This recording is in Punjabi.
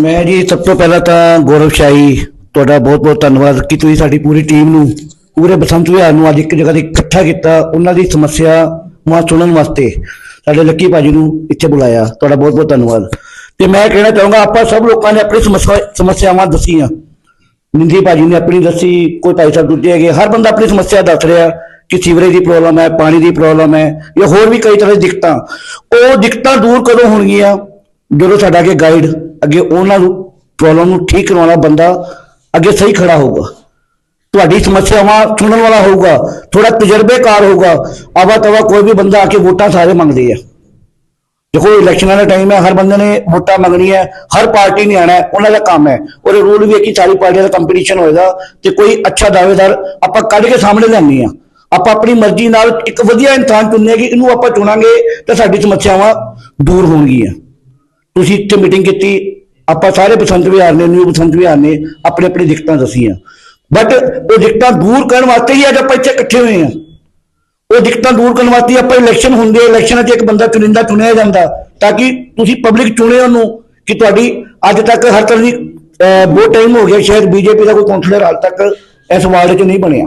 ਮੈਂ ਜੀ ਸਭ ਤੋਂ ਪਹਿਲਾਂ ਤਾਂ ਗੌਰਵ ਸ਼ਾਹੀ, ਤੁਹਾਡਾ ਬਹੁਤ-ਬਹੁਤ ਧੰਨਵਾਦ ਕਿ ਤੁਸੀਂ ਸਾਡੀ ਪੂਰੀ ਟੀਮ ਨੂੰ, ਪੂਰੇ ਬਸੰਤ ਵਿਹਾਰ ਨੂੰ ਅੱਜ ਇੱਕ ਜਗ੍ਹਾ ਤੇ ਇਕੱਠਾ ਕੀਤਾ, ਉਹਨਾਂ ਦੀ ਸਮੱਸਿਆ ਮਾਂ ਸੁਣਨ ਵਾਸਤੇ ਸਾਡੇ ਲੱਕੀ ਭਾਜੀ ਨੂੰ ਇੱਥੇ ਬੁਲਾਇਆ। ਤੁਹਾਡਾ ਬਹੁਤ-ਬਹੁਤ ਧੰਨਵਾਦ। ਤੇ ਮੈਂ ਕਹਿਣਾ ਚਾਹੂੰਗਾ, ਆਪਾਂ ਸਭ ਲੋਕਾਂ ਨੇ ਆਪਣੀ ਸਮੱਸਿਆ, ਸਮੱਸਿਆਵਾਂ ਦੱਸੀਆਂ। ਨਿੰਦੀ ਭਾਜੀ ਨੇ ਆਪਣੀ ਦੱਸੀ, ਕੋਈ ਭਾਈ ਸਾਹਿਬ ਦੂਜੇ ਹੈਗੇ, ਹਰ ਬੰਦਾ ਆਪਣੀ ਸਮੱਸਿਆ ਦੱਸ ਰਿਹਾ ਕਿ ਸੀਵਰੇਜ ਦੀ ਪ੍ਰੋਬਲਮ ਹੈ, ਪਾਣੀ ਦੀ ਪ੍ਰੋਬਲਮ ਹੈ, ਜਾਂ ਹੋਰ ਵੀ ਕਈ ਤਰ੍ਹਾਂ ਦੀ ਦਿੱਕਤਾਂ। ਉਹ ਦਿੱਕਤਾਂ ਦੂਰ ਕਦੋਂ ਹੋਣਗੀਆਂ? ਜਦੋਂ ਸਾਡਾ ਅੱਗੇ ਗਾਈਡ ਅੱਗੇ ਉਹਨਾਂ ਨੂੰ ਪ੍ਰੋਬਲਮ ਨੂੰ ਠੀਕ ਕਰਾਉਣ ਵਾਲਾ ਬੰਦਾ ਅੱਗੇ ਸਹੀ ਖੜਾ ਹੋਊਗਾ। ਤੁਹਾਡੀ ਸਮੱਸਿਆਵਾਂ ਸੁਣਨ ਵਾਲਾ ਹੋਊਗਾ ਥੋੜਾ ਤਜਰਬੇਕਾਰ ਹੋਊਗਾ ਆਵਾ ਤਵਾ ਕੋਈ ਵੀ ਬੰਦਾ ਆ ਕੇ ਵੋਟਾਂ ਸਾਰੇ ਮੰਗਦੇ ਆ। ਦੇਖੋ ਇਲੈਕਸ਼ਨਾਂ ਦਾ ਟਾਈਮ ਹੈ, ਹਰ ਬੰਦੇ ਨੇ ਵੋਟਾਂ ਮੰਗਣੀ ਹੈ, ਹਰ ਪਾਰਟੀ ਨੇ ਆਣਾ ਉਹਨਾਂ ਦਾ ਕੰਮ ਹੈ। ਔਰ ਰੂਲ ਵੀ ਹੈ ਕਿ ਸਾਰੀ ਪਾਰਟੀਆਂ ਦਾ ਕੰਪੀਟੀਸ਼ਨ ਹੋਏਗਾ ਤੇ ਕੋਈ ਅੱਛਾ ਦਾਅਵੇਦਾਰ ਆਪਾਂ ਕੱਢ ਕੇ ਸਾਹਮਣੇ ਲਿਆਉਂਦੇ ਆ ਆਪਾਂ ਆਪਣੀ ਮਰਜ਼ੀ ਨਾਲ ਇੱਕ ਵਧੀਆ ਇਨਸਾਨ ਚੁਣਨੇ ਕਿ ਇਹਨੂੰ ਆਪਾਂ ਚੁਣਾਂਗੇ ਤਾਂ ਸਾਡੀ ਸਮੱਸਿਆਵਾਂ ਦੂਰ ਹੋਣਗੀਆਂ। ਤੁਸੀਂ ਇੱਥੇ ਮੀਟਿੰਗ ਕੀਤੀ, ਆਪਾਂ ਸਾਰੇ ਬਸੰਤ ਵਿਹਾਰ ਨੇ, ਨਿਊ ਬਸੰਤ ਵਿਹਾਰ ਨੇ ਆਪਣੇ ਆਪਣੇ ਦਿੱਕਤਾਂ ਦੱਸੀਆਂ। ਬਟ ਉਹ ਦਿੱਕਤਾਂ ਦੂਰ ਕਰਨ ਵਾਸਤੇ ਹੀ ਅੱਜ ਆਪਾਂ ਇੱਥੇ ਇਕੱਠੇ ਹੋਏ ਹਾਂ। ਉਹ ਦਿੱਕਤਾਂ ਦੂਰ ਕਰਨ ਵਾਸਤੇ ਆਪਾਂ ਇਲੈਕਸ਼ਨ ਹੁੰਦੇ ਇਲੈਕਸ਼ਨਾਂ 'ਚ ਇੱਕ ਬੰਦਾ ਚੁਣਿੰਦਾ ਚੁਣਿਆ ਜਾਂਦਾ, ਤਾਂ ਕਿ ਤੁਸੀਂ ਪਬਲਿਕ ਚੁਣੇ ਉਹਨੂੰ ਕਿ ਤੁਹਾਡੀ ਅੱਜ ਤੱਕ ਹਰ ਤਰ੍ਹਾਂ ਦੀ ਬਹੁਤ ਟਾਈਮ ਹੋ ਗਿਆ, ਸ਼ਾਇਦ ਬੀਜੇਪੀ ਦਾ ਕੋਈ ਕਾਉਂਸਲਰ ਹਾਲ ਤੱਕ ਇਸ ਵਾਰਡ 'ਚ ਨਹੀਂ ਬਣਿਆ।